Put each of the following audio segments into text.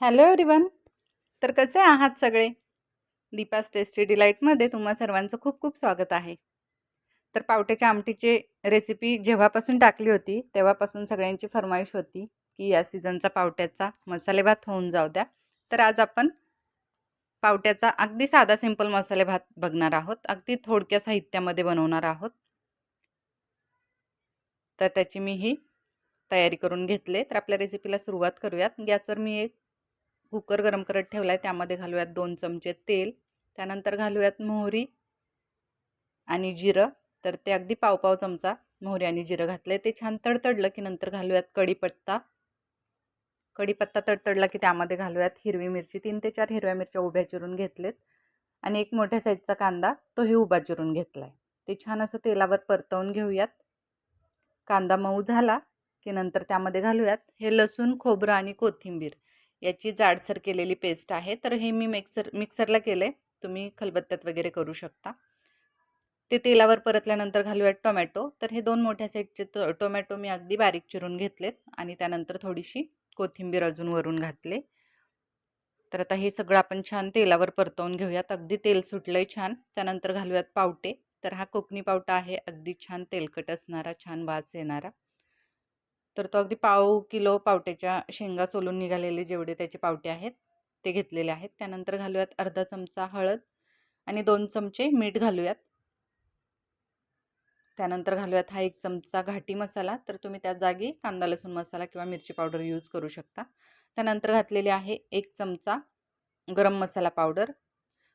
Hello everyone. तर कसे आहात सगळे? दीपास टेस्टी डिलाईटमध्ये तुम्हा सर्वांचं खूप खूप स्वागत आहे. तर पावट्याच्या आमटीची रेसिपी जेव्हापासून टाकली होती तेव्हापासून सगळ्यांची फरमाईश होती की या सीझनचा पावट्याचा मसाले भात होऊन जाऊ द्या. तर आज आपण पावट्याचा अगदी साधा सिंपल मसाले भात बघणार आहोत. अगदी थोडक्या साहित्यामध्ये बनवणार आहोत. तर त्याची मी ही तयारी करून घेतले तर आपल्या रेसिपीला सुरुवात करूयात. गॅसवर मी एक कुकर गरम करत ठेवला आहे त्यामध्ये घालूयात दोन चमचे तेल त्यानंतर घालूयात मोहरी आणि जिरं. तर ते अगदी पाव पाव चमचा मोहरी आणि जिरं घातले ते छान तडतडलं की नंतर घालूयात कढीपत्ता. कढीपत्ता तडतडला की त्यामध्ये घालूयात हिरवी मिरची. तीन ते चार हिरव्या मिरच्या उभ्या चिरून घेतलेत. आणि एक मोठ्या साईजचा कांदा तोही उभा चिरून घेतला आहे ते छान असं तेलावर परतवून घेऊयात. कांदा मऊ झाला की नंतर त्यामध्ये घालूयात हे लसूण खोबरं आणि कोथिंबीर. याची जाडसर केलेली पेस्ट आहे. तर हे मी मिक्सर मिक्सरला केलं आहे तुम्ही खलबत्त्यात वगैरे करू शकता. ते तेलावर परतल्यानंतर घालूयात टोमॅटो. तर हे दोन मोठ्या साईजचे टो टोमॅटो मी अगदी बारीक चिरून घेतलेत. आणि त्यानंतर थोडीशी कोथिंबीर अजून वरून घातले. तर आता हे सगळं आपण छान तेलावर परतवून घेऊयात. अगदी तेल सुटलं आहे छान. त्यानंतर घालूयात पावटे. तर हा कोकणी पावटा आहे. अगदी छान तेलकट असणारा छान वास येणारा. तर तो अगदी पाव किलो पावट्याच्या शेंगा सोलून निघालेले जेवढे त्याचे पावटे आहेत ते घेतलेले आहेत. त्यानंतर घालूयात अर्धा चमचा हळद आणि दोन चमचे मीठ घालूयात. त्यानंतर घालूयात हा एक चमचा घाटी मसाला. तर तुम्ही त्या जागी कांदा लसूण मसाला किंवा मिरची पावडर यूज करू शकता. त्यानंतर घातलेले आहे एक चमचा गरम मसाला पावडर.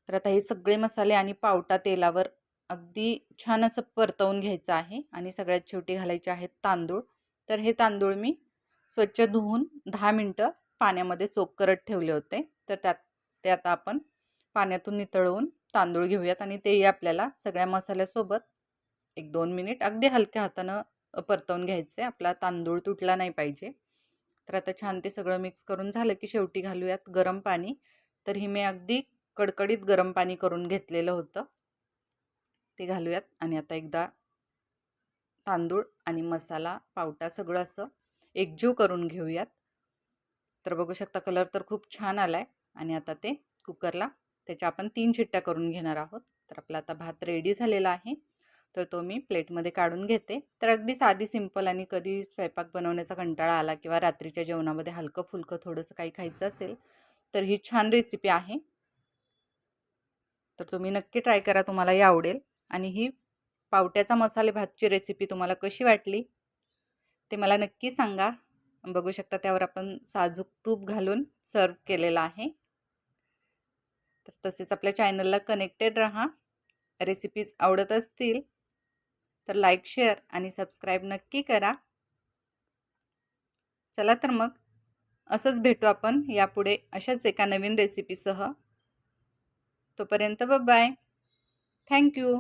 तर आता हे सगळे मसाले आणि पावटा तेलावर अगदी छान असं परतवून घ्यायचं आहे आणि सगळ्यात शेवटी घालायचे आहेत तांदूळ. तर हे तांदूळ मी स्वच्छ धुवून दहा मिनटं पाण्यामध्ये सोक करत ठेवले होते. तर त्यात ते आता आपण पाण्यातून नितळवून तांदूळ घेऊयात आणि तेही आपल्याला सगळ्या मसाल्यासोबत एक दोन मिनिट अगदी हलक्या हातानं परतवून घ्यायचे आपला तांदूळ तुटला नाही पाहिजे. तर आता छान ते सगळं मिक्स करून झालं की शेवटी घालूयात गरम पाणी. तर ही मी अगदी कडकडीत गरम पाणी करून घेतलेलं होतं. ते घालूयात आणि आता एकदा तांदूळ आणि मसाला पावटा सगळं असं एकजीव करून घेऊयात. तर बघू शकता कलर तर खूप छान आला आहे आणि आता ते कुकरला त्याच्या आपण तीन शिट्ट्या करून घेणार आहोत. तर आपला आता भात रेडी झालेला आहे. तर तो मी प्लेटमध्ये काढून घेते. तर अगदी साधी सिंपल आणि कधी स्वयंपाक बनवण्याचा कंटाळा आला किंवा रात्रीच्या जेवणामध्ये हलकं फुलकं थोडंसं काही खायचं असेल तर ही छान रेसिपी आहे. तर तुम्ही नक्की ट्राय करा तुम्हालाही आवडेल. आणि ही पावट्याचा मसाले भातची रेसिपी तुम्हाला कशी वाटली? ते मला नक्की सांगा. बघू शकता त्यावर आपण साजूक तूप घालून सर्व केलेलं आहे. तर तसेच आपल्या चॅनलला कनेक्टेड राहा. रेसिपीज आवडत असतील तर लाईक शेअर आणि सबस्क्राईब नक्की करा. चला तर मग असंच भेटू आपण यापुढे अशाच एका नवीन रेसिपीसह तोपर्यंत बाय थँक्यू